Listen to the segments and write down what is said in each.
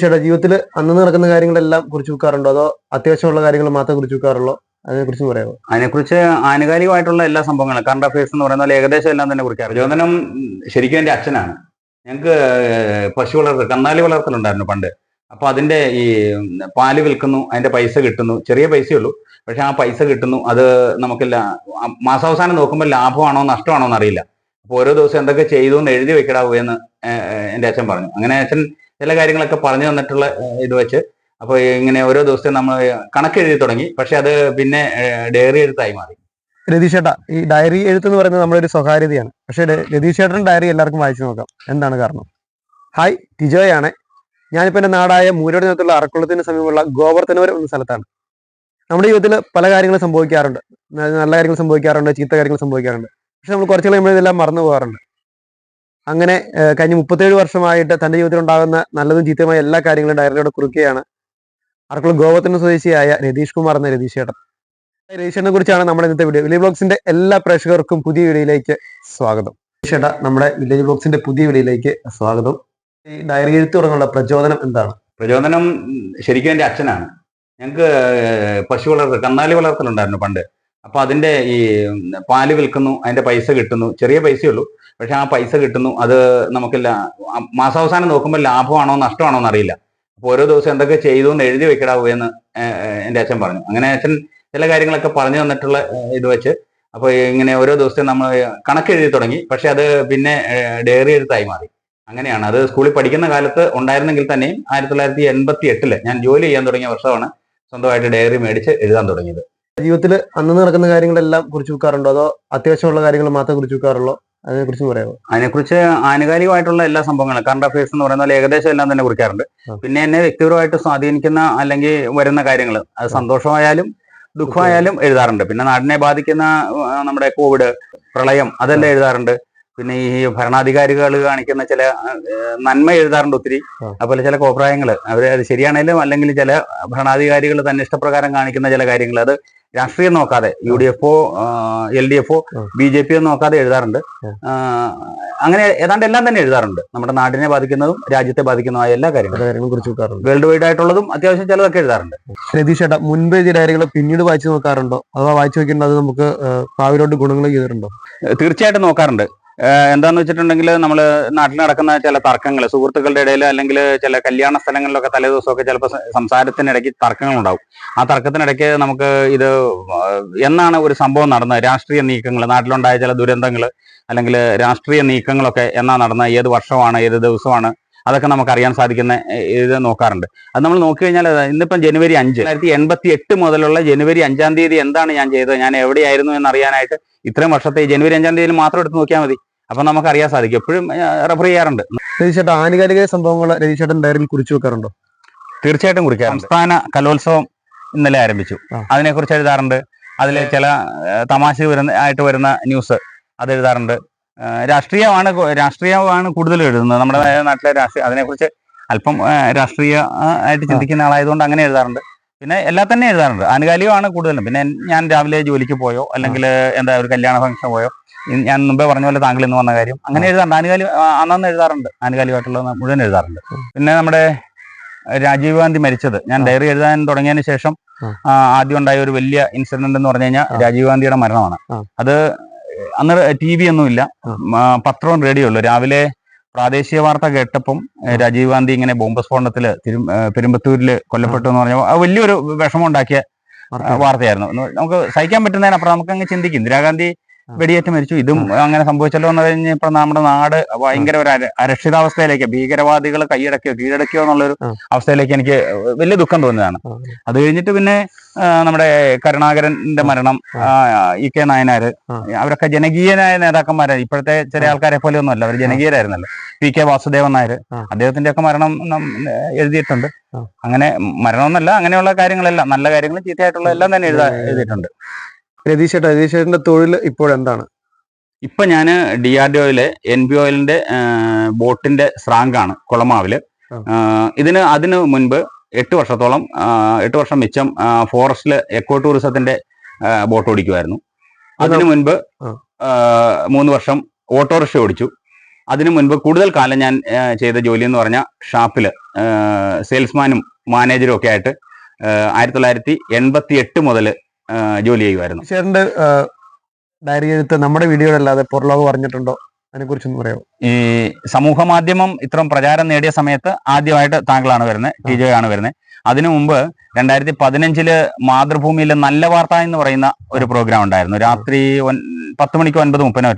ചേട്ടാ ജീവിതത്തിൽ അന്ന് നടക്കുന്ന കാര്യങ്ങളെല്ലാം കുറിച്ച് വെക്കാറുണ്ടോ? അതോ അത്യാവശ്യമുള്ള കാര്യങ്ങൾ മാത്രമേ കുറിച്ച് വെക്കാറുള്ളൂ? അതിനെ കുറിച്ച് പറയാമോ അതിനെക്കുറിച്ച് ആനുകാലികമായിട്ടുള്ള എല്ലാ സംഭവങ്ങളും കറണ്ട് അഫയേഴ്സ് എന്ന് പറയുന്ന ഏകദേശം എല്ലാം തന്നെ കുറിക്കാം പ്രചോദനം ശരിക്കും എന്റെ അച്ഛനാണ്. ഞങ്ങൾക്ക് പശു വളർത്തൽ കന്നാലി വളർത്തലുണ്ടായിരുന്നു പണ്ട്. അപ്പൊ അതിന്റെ ഈ പാൽ വിൽക്കുന്നു അതിന്റെ പൈസ കിട്ടുന്നു. ചെറിയ പൈസയേ ഉള്ളൂ. പക്ഷെ ആ പൈസ കിട്ടുന്നു. അത് നമുക്കില്ല മാസാവസാനം നോക്കുമ്പോൾ ലാഭമാണോ നഷ്ടമാണോ എന്നറിയില്ല അപ്പൊ ഓരോ ദിവസം എന്തൊക്കെ ചെയ്തു എന്ന് എഴുതി വെക്കടാവൂ എന്ന് എന്റെ അച്ഛൻ പറഞ്ഞു. അങ്ങനെ അച്ഛൻ ചില കാര്യങ്ങളൊക്കെ പറഞ്ഞു തന്നിട്ടുള്ള ഇത് വെച്ച്. അപ്പോൾ ഇങ്ങനെ ഓരോ ദിവസത്തെ നമ്മൾ കണക്ക് എഴുതി തുടങ്ങി. പക്ഷെ അത് പിന്നെ ഡയറി എഴുത്തായി മാറി. രതീഷ് ചേട്ടാ ഈ ഡയറി എഴുത്ത് എന്ന് പറയുന്നത് നമ്മുടെ ഒരു സ്വകാര്യതയാണ്. പക്ഷേ രതീഷ് ചേട്ടൻ ഡയറി എല്ലാവർക്കും വായിച്ചു നോക്കാം. എന്താണ് കാരണം? ഹായ് ടിജോയാണ്. ഞാനിപ്പോൾ എന്റെ നാടായ മൂരോട് നിന്നുള്ള അറക്കുളത്തിന് സമീപമുള്ള ഗോവർത്തനവരം എന്ന സ്ഥലത്താണ്. നമ്മുടെ ജീവിതത്തിൽ പല കാര്യങ്ങളും സംഭവിക്കാറുണ്ട്. നല്ല കാര്യങ്ങൾ സംഭവിക്കാറുണ്ട് ചീത്ത കാര്യങ്ങൾ സംഭവിക്കാറുണ്ട്. പക്ഷെ നമ്മൾ കുറച്ചുകൂടെ കഴിയുമ്പോൾ ഇതെല്ലാം മറന്നു പോകാറുണ്ട്. അങ്ങനെ കഴിഞ്ഞ മുപ്പത്തേഴ് വർഷമായിട്ട് തന്റെ ജീവിതത്തിൽ ഉണ്ടാകുന്ന നല്ലതും ചീത്തയുമായ എല്ലാ കാര്യങ്ങളും ഡയറിയിലൂടെ കുറിക്കുകയാണ് അറക്കുളം ഗോവത്തിന് സ്വദേശിയായ രതീഷ് കുമാർ എന്ന രതീഷ് ചേട്ടൻ. രതീഷേട്ടനെ കുറിച്ചാണ് നമ്മുടെ ഇന്നത്തെ വീഡിയോ. വില്ലേജ് ബ്ലോഗ്സിന്റെ എല്ലാ പ്രേക്ഷകർക്കും പുതിയ വീഡിയോയിലേക്ക് സ്വാഗതം. ചേട്ടാ നമ്മുടെ വില്ലേജ് ബ്ലോഗ്സിന്റെ പുതിയ വീഡിയോയിലേക്ക് സ്വാഗതം. ഈ ഡയറി എഴുത്ത് തുടങ്ങാനുള്ള പ്രചോദനം എന്താണ്? പ്രചോദനം ശരിക്കും എന്റെ അച്ഛനാണ്. ഞങ്ങൾക്ക് പശു വളർത്തൽ കന്നാലി വളർത്തലുണ്ടായിരുന്നു പണ്ട്. അപ്പൊ അതിന്റെ ഈ പാൽ വിൽക്കുന്നു അതിന്റെ പൈസ കിട്ടുന്നു. ചെറിയ പൈസയേ ഉള്ളൂ. പക്ഷെ ആ പൈസ കിട്ടുന്നു അത് നമുക്ക് മാസാവസാനം നോക്കുമ്പോൾ ലാഭമാണോ നഷ്ടമാണോ എന്നറിയില്ല. അപ്പൊ ഓരോ ദിവസം എന്തൊക്കെ ചെയ്തു എന്ന് എഴുതി വെക്കടാവൂ എന്ന് എന്റെ അച്ഛൻ പറഞ്ഞു. അങ്ങനെ അച്ഛൻ ചില കാര്യങ്ങളൊക്കെ പറഞ്ഞു തന്നിട്ടുള്ള ഇത് വെച്ച്. അപ്പൊ ഇങ്ങനെ ഓരോ ദിവസത്തെ നമ്മൾ കണക്ക് എഴുതി തുടങ്ങി. പക്ഷെ അത് പിന്നെ ഡയറി എഴുത്തായി മാറി. അങ്ങനെയാണ്. അത് സ്കൂളിൽ പഠിക്കുന്ന കാലത്ത് ഉണ്ടായിരുന്നെങ്കിൽ തന്നെയും ആയിരത്തി തൊള്ളായിരത്തി എൺപത്തി എട്ടിൽ ഞാൻ ജോലി ചെയ്യാൻ തുടങ്ങിയ വർഷമാണ് സ്വന്തമായിട്ട് ഡയറി മേടിച്ച് എഴുതാൻ തുടങ്ങിയത്. ജീവിതത്തിൽ അന്ന് നടക്കുന്ന കാര്യങ്ങളെല്ലാം കുറിച്ച് വെക്കാറുണ്ടോ? അതോ അത്യാവശ്യമുള്ള കാര്യങ്ങൾ മാത്രം കുറിച്ച് വെക്കാറുള്ളൂ? അതിനെക്കുറിച്ച് പറയാമോ അതിനെക്കുറിച്ച് ആനുകാലികമായിട്ടുള്ള എല്ലാ സംഭവങ്ങളും കറണ്ട് അഫയേഴ്സ് എന്ന് പറയുന്ന പോലെ ഏകദേശം എല്ലാം തന്നെ കുറിക്കാറുണ്ട്. പിന്നെ എന്നെ വ്യക്തിപരമായിട്ട് സ്വാധീനിക്കുന്ന അല്ലെങ്കിൽ വരുന്ന കാര്യങ്ങൾ അത് സന്തോഷമായാലും ദുഃഖമായാലും എഴുതാറുണ്ട്. പിന്നെ നാടിനെ ബാധിക്കുന്ന നമ്മുടെ കോവിഡ് പ്രളയം അതെല്ലാം എഴുതാറുണ്ട്. പിന്നെ ഈ ഭരണാധികാരികൾ കാണിക്കുന്ന ചില നന്മ എഴുതാറുണ്ട് ഒത്തിരി. അതുപോലെ ചില കോപ്രായങ്ങൾ അവർ അത് ശരിയാണെങ്കിലും അല്ലെങ്കിൽ ചില ഭരണാധികാരികൾ തന്നെ ഇഷ്ടപ്രകാരം കാണിക്കുന്ന ചില കാര്യങ്ങൾ അത് രാഷ്ട്രീയം നോക്കാതെ U D F O L D F O B J P ഒ നോക്കാതെ എഴുതാറുണ്ട് അങ്ങനെ ഏതാണ്ട് എല്ലാം തന്നെ എഴുതാറുണ്ട്. നമ്മുടെ നാടിനെ ബാധിക്കുന്നതും രാജ്യത്തെ ബാധിക്കുന്നതുമായ എല്ലാ കാര്യങ്ങളും. വേൾഡ് വൈഡ് ആയിട്ടുള്ളതും അത്യാവശ്യം ചിലതൊക്കെ എഴുതാറുണ്ട്. രതീഷ് ചേട്ടാ മുൻപ് എഴുതിയ ഡയറികൾ പിന്നീട് വായിച്ചു നോക്കാറുണ്ടോ? അഥവാ വായിച്ചു നോക്കിയിട്ട് അത് നമുക്ക് ഭാവിയിലോട്ട് ഗുണങ്ങൾ ചെയ്തിട്ടുണ്ടോ? തീർച്ചയായിട്ടും നോക്കാറുണ്ട്. എന്താന്ന് വെച്ചിട്ടുണ്ടെങ്കിൽ നമ്മൾ നാട്ടിൽ നടക്കുന്ന ചില തർക്കങ്ങൾ സുഹൃത്തുക്കളുടെ ഇടയിൽ അല്ലെങ്കിൽ ചില കല്യാണ സ്ഥലങ്ങളിലൊക്കെ തലേദിവസമൊക്കെ ചിലപ്പോൾ സംസാരത്തിനിടയ്ക്ക് തർക്കങ്ങൾ ഉണ്ടാവും ആ തർക്കത്തിനിടയ്ക്ക് നമുക്ക് ഇത് എന്നാണ് ഒരു സംഭവം നടന്നത്? രാഷ്ട്രീയ നീക്കങ്ങൾ നാട്ടിലുണ്ടായ ചില ദുരന്തങ്ങൾ അല്ലെങ്കിൽ രാഷ്ട്രീയ നീക്കങ്ങളൊക്കെ എന്നാ നടന്നത്? ഏത് വർഷമാണ് ഏത് ദിവസമാണ്? അതൊക്കെ നമുക്ക് അറിയാൻ സാധിക്കുന്ന ഇത് നോക്കാറുണ്ട്. അത് നമ്മൾ നോക്കി കഴിഞ്ഞാൽ ഇന്നിപ്പം ജനുവരി അഞ്ച് രണ്ടായിരത്തി എൺപത്തി എട്ട് മുതലുള്ള ജനുവരി അഞ്ചാം തീയതി എന്താണ് ഞാൻ ചെയ്തത്? ഞാൻ എവിടെയായിരുന്നു എന്ന് അറിയാനായിട്ട് ഇത്രയും വർഷത്തെ ജനുവരി അഞ്ചാം തീയതി മാത്രം എടുത്ത് നോക്കിയാൽ മതി. അപ്പൊ നമുക്ക് അറിയാൻ സാധിക്കും. എപ്പോഴും റെഫർ ചെയ്യാറുണ്ട്. രതീഷ് ആനുകാലിക സംഭവങ്ങൾ രതീഷേട്ടൻ ഡയറിയിൽ കുറിച്ച് വെക്കാറുണ്ടോ? തീർച്ചയായിട്ടും കുറിക്കാം സംസ്ഥാന കലോത്സവം ഇന്നലെ ആരംഭിച്ചു. അതിനെ അതിനെക്കുറിച്ച് എഴുതാറുണ്ട്. അതിൽ ചില തമാശ വരുന്ന ആയിട്ട് വരുന്ന ന്യൂസ് അത് എഴുതാറുണ്ട്. രാഷ്ട്രീയമാണ് രാഷ്ട്രീയമാണ് കൂടുതൽ എഴുതുന്നത്. നമ്മുടെ നാട്ടിലെ രാഷ്ട്രീയ അതിനെക്കുറിച്ച് അല്പം രാഷ്ട്രീയ ആയിട്ട് ചിന്തിക്കുന്ന ആളായതുകൊണ്ട് അങ്ങനെ എഴുതാറുണ്ട്. പിന്നെ എല്ലാം തന്നെ എഴുതാറുണ്ട്. ആനുകാലികമാണ് കൂടുതലും. പിന്നെ ഞാൻ രാവിലെ ജോലിക്ക് പോയോ അല്ലെങ്കിൽ എന്താ ഒരു കല്യാണ ഫംഗ്ഷൻ പോയോ ഞാൻ മുമ്പേ പറഞ്ഞ പോലെ താങ്കൾ ഇന്ന് വന്ന കാര്യം അങ്ങനെ എഴുതാറുണ്ട്. ആനുകാലിക ആ, അന്നന്ന് എഴുതാറുണ്ട്. ആനുകാലികമായിട്ടുള്ള മുഴുവൻ എഴുതാറുണ്ട്. പിന്നെ നമ്മുടെ രാജീവ് ഗാന്ധി മരിച്ചത്. ഞാൻ ഡയറി എഴുതാൻ തുടങ്ങിയതിന് ശേഷം ആദ്യം ഉണ്ടായ ഒരു വലിയ ഇൻസിഡന്റ് എന്ന് പറഞ്ഞു കഴിഞ്ഞാൽ രാജീവ് ഗാന്ധിയുടെ മരണമാണ്. അത് അന്ന് ടി വി ഒന്നും ഇല്ല ആ. ആ, പത്രവും റേഡിയോ ഉള്ളു. രാവിലെ പ്രാദേശിക വാർത്ത കേട്ടപ്പം രാജീവ് ഗാന്ധി ഇങ്ങനെ ബോംബ് സ്ഫോടനത്തിൽ തിരു- ഏ, പെരുമ്പത്തൂരിൽ കൊല്ലപ്പെട്ടു എന്ന് പറഞ്ഞപ്പോൾ അത് വലിയൊരു വിഷമം ഉണ്ടാക്കിയ വാർത്തയായിരുന്നു നമുക്ക് സഹിക്കാൻ പറ്റുന്നതിനപ്പുറം നമുക്ക് അങ്ങ് ചിന്തിക്കും ഇന്ദിരാഗാന്ധി. വെടിയേറ്റ് മരിച്ചു. ഇതും അങ്ങനെ സംഭവിച്ചല്ലോ എന്ന് കഴിഞ്ഞപ്പോൾ നമ്മുടെ നാട് ഭയങ്കര ഒരു അരക്ഷിതാവസ്ഥയിലേക്ക് ഭീകരവാദികൾ കൈയടക്കിയോ കീഴടക്കിയോ എന്നുള്ളൊരു. അവസ്ഥയിലേക്ക് എനിക്ക് വലിയ ദുഃഖം തോന്നിയതാണ്. അത് കഴിഞ്ഞിട്ട് പിന്നെ നമ്മുടെ കരുണാകരന്റെ മരണം ഇ കെ നായനാര്. അവരൊക്കെ ജനകീയനായ നേതാക്കന്മാരാണ് ഇപ്പോഴത്തെ ചില ആൾക്കാരെ പോലെ ഒന്നുമല്ല അവർ ജനകീയരായിരുന്നല്ലോ. P K Vasudevan Nair. അദ്ദേഹത്തിന്റെ ഒക്കെ മരണം എഴുതിയിട്ടുണ്ട്. അങ്ങനെ മരണം എന്നല്ല അങ്ങനെയുള്ള കാര്യങ്ങളെല്ലാം നല്ല കാര്യങ്ങളും ചീത്തയായിട്ടുള്ള എല്ലാം തന്നെ എഴുതാ എഴുതിയിട്ടുണ്ട്. രതീഷ് ചേട്ടാ രതീഷ് ചേട്ടന്റെ തൊഴിൽ ഇപ്പോഴെന്താണ് ഇപ്പൊ ഞാൻ ഡി ആർ ഡി ഒയിലെ എൻ ബി ഓയിലിന്റെ ബോട്ടിന്റെ സ്രാങ്കാണ് കുളമാവിൽ. ഇതിന് അതിന് മുൻപ് എട്ട് വർഷത്തോളം എട്ട് വർഷം മിച്ചം ഫോറസ്റ്റിൽ എക്കോ ടൂറിസത്തിന്റെ ബോട്ട് ഓടിക്കുമായിരുന്നു അതിനു മുൻപ് മൂന്ന് വർഷം ഓട്ടോറിക്ഷ ഓടിച്ചു. അതിനു മുൻപ് കൂടുതൽ കാലം ഞാൻ ചെയ്ത ജോലി എന്ന് പറഞ്ഞാൽ ഷാപ്പിൽ സെയിൽസ്മാനും മാനേജറും ഒക്കെ ആയിട്ട് ആയിരത്തി തൊള്ളായിരത്തി എൺപത്തി എട്ട് മുതൽ ജോലി ചെയ്യുമായിരുന്നു ചേട്ടന്റെ ഡയറി എഴുത്ത് നമ്മുടെ വീഡിയോയിലല്ലാതെ പുറലോകം പറഞ്ഞിട്ടുണ്ടോ അതിനെ കുറിച്ചൊന്ന് പറയാമോ? ഈ സമൂഹ മാധ്യമം ഇത്രയും പ്രചാരം നേടിയ സമയത്ത് ആദ്യമായിട്ട് താങ്കളാണ് വരുന്നത് ടി ജെ ആണ് വരുന്നത്. അതിനു മുമ്പ് രണ്ടായിരത്തി പതിനഞ്ചിൽ മാതൃഭൂമിയിലെ നല്ല വാർത്ത എന്ന് പറയുന്ന ഒരു പ്രോഗ്രാം ഉണ്ടായിരുന്നു. രാത്രി പത്ത് മണിക്ക് ഒൻപത് മുപ്പതിനോ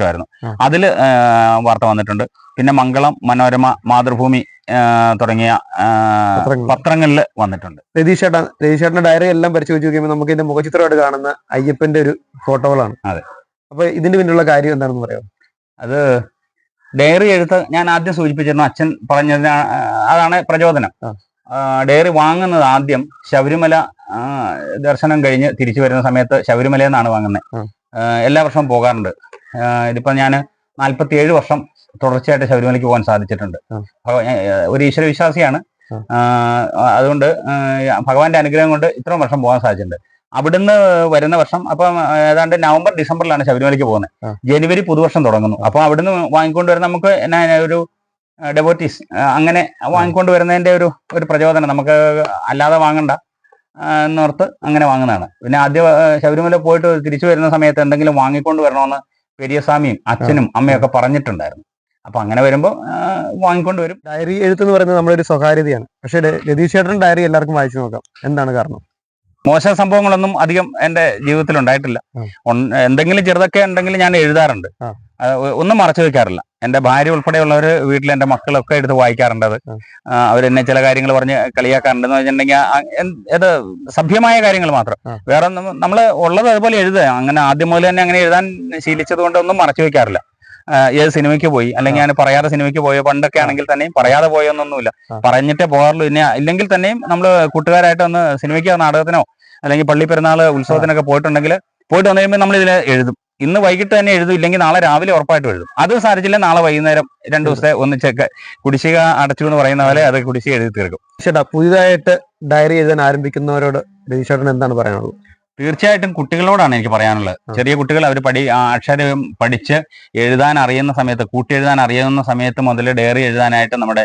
അതിൽ വാർത്ത വന്നിട്ടുണ്ട്. പിന്നെ മംഗളം മനോരമ മാതൃഭൂമി തുടങ്ങിയ പത്രങ്ങളിൽ വന്നിട്ടുണ്ട് രതീഷ് ചേട്ടൻ രതീഷ് ചേട്ടന്റെ ഡയറി എല്ലാം പരിശോധിച്ച് നോക്കുമ്പോൾ നമുക്ക് ഇതിന്റെ മുഖചിത്രമായിട്ട് കാണുന്ന അയ്യപ്പന്റെ ഒരു ഫോട്ടോകളാണ്. അതെ. അപ്പൊ ഇതിന്റെ പിന്നിലുള്ള കാര്യം എന്താണെന്ന് പറയാം അത് ഡയറി എഴുത്ത് ഞാൻ ആദ്യം സൂചിപ്പിച്ചിരുന്നു അച്ഛൻ പറഞ്ഞതിന് അതാണ് പ്രചോദനം. ഡയറി വാങ്ങുന്നത് ആദ്യം ശബരിമല ദർശനം കഴിഞ്ഞ് തിരിച്ചു വരുന്ന സമയത്ത് ശബരിമലയിൽ നിന്നാണ് വാങ്ങുന്നത്. എല്ലാ വർഷവും പോകാറുണ്ട്. ഇതിപ്പോ ഞാൻ നാല്പത്തി ഏഴ് വർഷം തുടർച്ചയായിട്ട് ശബരിമലയ്ക്ക് പോകാൻ സാധിച്ചിട്ടുണ്ട്. ഒരു ഈശ്വര വിശ്വാസിയാണ്. ആ. ആ, അതുകൊണ്ട് ഭഗവാന്റെ അനുഗ്രഹം കൊണ്ട് ഇത്രയും വർഷം പോകാൻ സാധിച്ചിട്ടുണ്ട്. അവിടുന്ന് വരുന്ന വർഷം അപ്പം ഏതാണ്ട് നവംബർ ഡിസംബറിലാണ് ശബരിമലയ്ക്ക് പോകുന്നത്. ജനുവരി പുതുവർഷം തുടങ്ങുന്നു. അപ്പൊ അവിടുന്ന് വാങ്ങിക്കൊണ്ട് വരുന്ന നമുക്ക് എന്നാ ഒരു ഡെബോട്ടീസ് അങ്ങനെ വാങ്ങിക്കൊണ്ട് വരുന്നതിന്റെ ഒരു ഒരു പ്രചോദനം. നമുക്ക് അല്ലാതെ വാങ്ങണ്ട. എന്നോർത്ത് അങ്ങനെ വാങ്ങുന്നതാണ്. പിന്നെ ആദ്യ ശബരിമല പോയിട്ട് തിരിച്ചു വരുന്ന സമയത്ത് എന്തെങ്കിലും വാങ്ങിക്കൊണ്ട് വരണമെന്ന് പെരിയസ്വാമിയും അച്ഛനും അമ്മയൊക്കെ പറഞ്ഞിട്ടുണ്ടായിരുന്നു. അപ്പൊ അങ്ങനെ വരുമ്പോൾ വാങ്ങിക്കൊണ്ട് വരും. ഡയറി എഴുത്ത് എന്ന് പറയുന്നത് നമ്മുടെ ഒരു സ്വകാര്യതയാണ്. പക്ഷേ രതീഷേട്ടൻ രതീഷ് ചേട്ടൻ ഡയറി എല്ലാവർക്കും വായിച്ചു നോക്കാം. എന്താണ് കാരണം? മോശ സംഭവങ്ങളൊന്നും അധികം എന്റെ ജീവിതത്തിൽ ഉണ്ടായിട്ടില്ല. എന്തെങ്കിലും ചെറുതൊക്കെ ഉണ്ടെങ്കിൽ ഞാൻ എഴുതാറുണ്ട്. ഒന്നും മറച്ചു വെക്കാറില്ല. എന്റെ ഭാര്യ ഉൾപ്പെടെയുള്ളവർ വീട്ടിൽ എന്റെ മക്കളൊക്കെ എടുത്ത് വായിക്കാറുണ്ട് അത്. അവരെന്നെ ചില കാര്യങ്ങൾ പറഞ്ഞ് കളിയാക്കാറുണ്ടെന്ന് വെച്ചിട്ടുണ്ടെങ്കിൽ അത് സഭ്യമായ കാര്യങ്ങൾ മാത്രം. വേറെ നമ്മൾ ഉള്ളത് അതുപോലെ എഴുതുക. അങ്ങനെ ആദ്യം മുതൽ തന്നെ അങ്ങനെ എഴുതാൻ ശീലിച്ചത് കൊണ്ട് ഒന്നും മറച്ചു വെക്കാറില്ല. ഏത് സിനിമയ്ക്ക് പോയി. അല്ലെങ്കിൽ ഞാൻ പറയാതെ സിനിമയ്ക്ക് പോയോ? പണ്ടൊക്കെ ആണെങ്കിൽ തന്നെയും പറയാതെ പോയോന്നൊന്നുമില്ല. പറഞ്ഞിട്ടേ പോകാറുള്ളൂ. പിന്നെ ഇല്ലെങ്കിൽ തന്നെയും നമ്മൾ കൂട്ടുകാരായിട്ട് ഒന്ന് സിനിമയ്ക്ക് നാടകത്തിനോ അല്ലെങ്കിൽ പള്ളി പെരുന്നാൾ ഉത്സവത്തിനൊക്കെ പോയിട്ടുണ്ടെങ്കിൽ പോയിട്ട് വന്നു കഴിയുമ്പോൾ നമ്മൾ ഇതിൽ എഴുതും. ഇന്ന് വൈകിട്ട് തന്നെ എഴുതും. ഇല്ലെങ്കിൽ നാളെ രാവിലെ ഉറപ്പായിട്ട് എഴുതും. അത് സാധിച്ചില്ല നാളെ വൈകുന്നേരം രണ്ടു ദിവസത്തെ ഒന്നിച്ചൊക്കെ കുടിശ്ശിക അടച്ചു എന്ന് പറയുന്ന പോലെ അത് കുടിശ്ശിക എഴുതി തീർക്കും. ചേട്ടാ പുതിയതായിട്ട് ഡയറി എഴുതാൻ ആരംഭിക്കുന്നവരോട് രതീഷ് ചേട്ടൻ എന്താണ് പറയാനുള്ളത്? തീർച്ചയായിട്ടും കുട്ടികളോടാണ് എനിക്ക് പറയാനുള്ളത്. ചെറിയ കുട്ടികൾ അവർ പഠി അക്ഷരം പഠിച്ച് എഴുതാൻ അറിയുന്ന സമയത്ത് കൂട്ടി എഴുതാൻ അറിയുന്ന സമയത്ത് മുതൽ ഡയറി എഴുതാനായിട്ട് നമ്മുടെ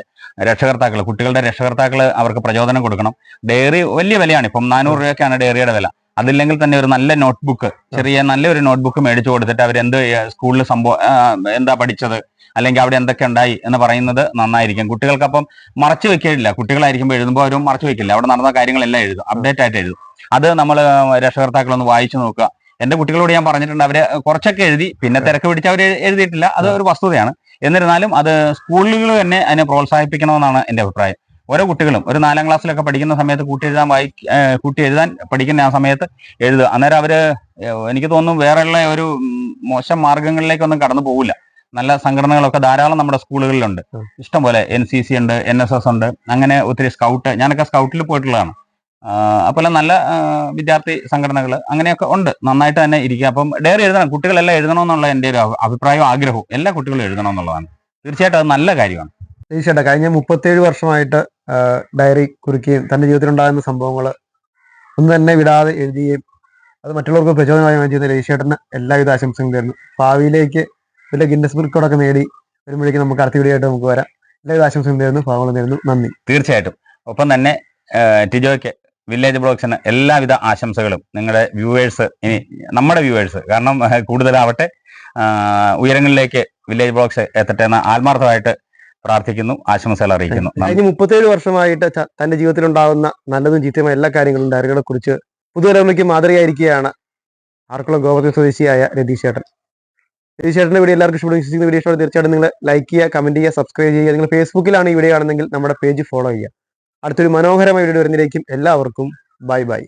രക്ഷകർത്താക്കൾ കുട്ടികളുടെ രക്ഷകർത്താക്കൾ അവർക്ക് പ്രചോദനം കൊടുക്കണം. ഡയറി വലിയ വിലയാണ്. ഇപ്പം നാനൂറ് രൂപയൊക്കെയാണ് ഡയറിയുടെ വില. അതില്ലെങ്കിൽ തന്നെ ഒരു നല്ല നോട്ട്ബുക്ക് ചെറിയ നല്ലൊരു നോട്ട്ബുക്ക് മേടിച്ചു കൊടുത്തിട്ട് അവരെന്ത് സ്കൂളിൽ സംഭവം എന്താ പഠിച്ചത്? അല്ലെങ്കിൽ അവിടെ എന്തൊക്കെ ഉണ്ടായി എന്ന് പറയുന്നത് നന്നായിരിക്കും. കുട്ടികൾക്കപ്പം മറച്ചു വെക്കില്ല കുട്ടികളായിരിക്കുമ്പോൾ എഴുതുമ്പോൾ അവരും മറച്ചു വെക്കില്ല. അവിടെ നടന്ന കാര്യങ്ങളെല്ലാം എഴുതും. അപ്ഡേറ്റ് ആയിട്ട് എഴുതും. അത് നമ്മൾ രക്ഷകർത്താക്കളൊന്ന് വായിച്ചു നോക്കുക. എന്റെ കുട്ടികളോട് ഞാൻ പറഞ്ഞിട്ടുണ്ട് അവർ കുറച്ചൊക്കെ എഴുതി പിന്നെ തിരക്ക് പിടിച്ച് അവർ എഴുതിയിട്ടില്ല. അത് ഒരു വസ്തുതയാണ്. എന്നിരുന്നാലും അത് സ്കൂളുകൾ തന്നെ അതിനെ പ്രോത്സാഹിപ്പിക്കണമെന്നാണ് എന്റെ അഭിപ്രായം. ഓരോ കുട്ടികളും ഒരു നാലാം ക്ലാസ്സിലൊക്കെ പഠിക്കുന്ന സമയത്ത് കൂട്ടി എഴുതാൻ വായി കൂട്ടി എഴുതാൻ പഠിക്കുന്ന ആ സമയത്ത് എഴുതുക. അന്നേരം അവർ എനിക്ക് തോന്നുന്നു വേറെയുള്ള ഒരു മോശം മാർഗങ്ങളിലേക്കൊന്നും കടന്നു പോകില്ല നല്ല സംഘടനകളൊക്കെ ധാരാളം നമ്മുടെ സ്കൂളുകളിലുണ്ട്. ഇഷ്ടംപോലെ ഇഷ്ടം പോലെ എൻ സി സി ഉണ്ട് എൻ എസ് എസ് ഉണ്ട്. അങ്ങനെ ഒത്തിരി സ്കൗട്ട് ഞാനൊക്കെ സ്കൗട്ടിൽ പോയിട്ടുള്ളതാണ്. അപ്പോൾ നല്ല വിദ്യാർത്ഥി സംഘടനകൾ അങ്ങനെയൊക്കെ ഉണ്ട്. നന്നായിട്ട് തന്നെ ഇരിക്കുക. അപ്പം ഡയറി എഴുതണം. കുട്ടികളെല്ലാം എഴുതണമെന്നുള്ള എന്റെ ഒരു അഭിപ്രായവും ആഗ്രഹവും എല്ലാ കുട്ടികളും എഴുതണം എന്നുള്ളതാണ് തീർച്ചയായിട്ടും അത് നല്ല കാര്യമാണ്. തീർച്ചയായിട്ടും കഴിഞ്ഞ മുപ്പത്തേഴ് വർഷമായിട്ട് ഡയറി കുറിക്കുകയും തന്റെ ജീവിതത്തിൽ ഉണ്ടാകുന്ന സംഭവങ്ങൾ ഒന്നും തന്നെ വിടാതെ എഴുതുകയും അത് മറ്റുള്ളവർക്ക് പ്രചോദനമായി ചെയ്യുന്ന രതീഷ് ചേട്ടന് എല്ലാവിധ ആശംസകളും തരുന്നു ഭാവിയിലേക്ക് വലിയ ഗിന്നസ് ബുക്കോടൊക്കെ നേടി വരുമ്പോഴേക്കും നമുക്ക് അടുത്ത വീഡിയോ ആയിട്ട് നമുക്ക് വരാം. എല്ലാവിധ ആശംസകളും തരുന്നു ഭാവങ്ങളും തരുന്നു നന്ദി. തീർച്ചയായിട്ടും. ഒപ്പം തന്നെ ടിജോയ്ക്ക് വില്ലേജ് ബ്ലോഗ്സിന് എല്ലാവിധ ആശംസകളും നിങ്ങളുടെ വ്യൂവേഴ്സ് ഇനി നമ്മുടെ വ്യൂവേഴ്സ് കാരണം കൂടുതലാവട്ടെ. ഉയരങ്ങളിലേക്ക് വില്ലേജ് ബ്ലോഗ്സ് എത്തട്ടെ എന്ന് ആത്മാർത്ഥമായിട്ട് പ്രാർത്ഥിക്കുന്നു ആശംസകൾ അറിയിക്കുന്നു. കഴിഞ്ഞ മുപ്പത്തേഴ് വർഷമായിട്ട് തന്റെ ജീവിതത്തിൽ ഉണ്ടാകുന്ന നല്ലതും ചീത്തയുമായ എല്ലാ കാര്യങ്ങളും ഡയറികളെ കുറിച്ച് പുതുതലമുറയ്ക്ക് മാതൃകയായിരിക്കുകയാണ് ആർക്കുളം ഗോപത്തിൽ സ്വദേശിയായ രതീഷ് ചേട്ടൻ. രതീഷ് ചേട്ടന്റെ വീഡിയോ എല്ലാവർക്കും ഇഷ്ടപ്പെടുന്ന വീഡിയോ ഇഷ്ടപ്പെടുന്ന തീർച്ചയായിട്ടും നിങ്ങൾ ലൈക്ക് ചെയ്യുക കമന്റ് ചെയ്യുക സബ്സ്ക്രൈബ് ചെയ്യുക. നിങ്ങൾ ഫേസ്ബുക്കിലാണ് ഈ വീഡിയോ ആണെന്നെങ്കിൽ നമ്മുടെ പേജ് ഫോളോ ചെയ്യുക. അടുത്തൊരു മനോഹരമായ വീഡിയോ വരുന്നതിലേക്കും എല്ലാവർക്കും ബൈ ബൈ.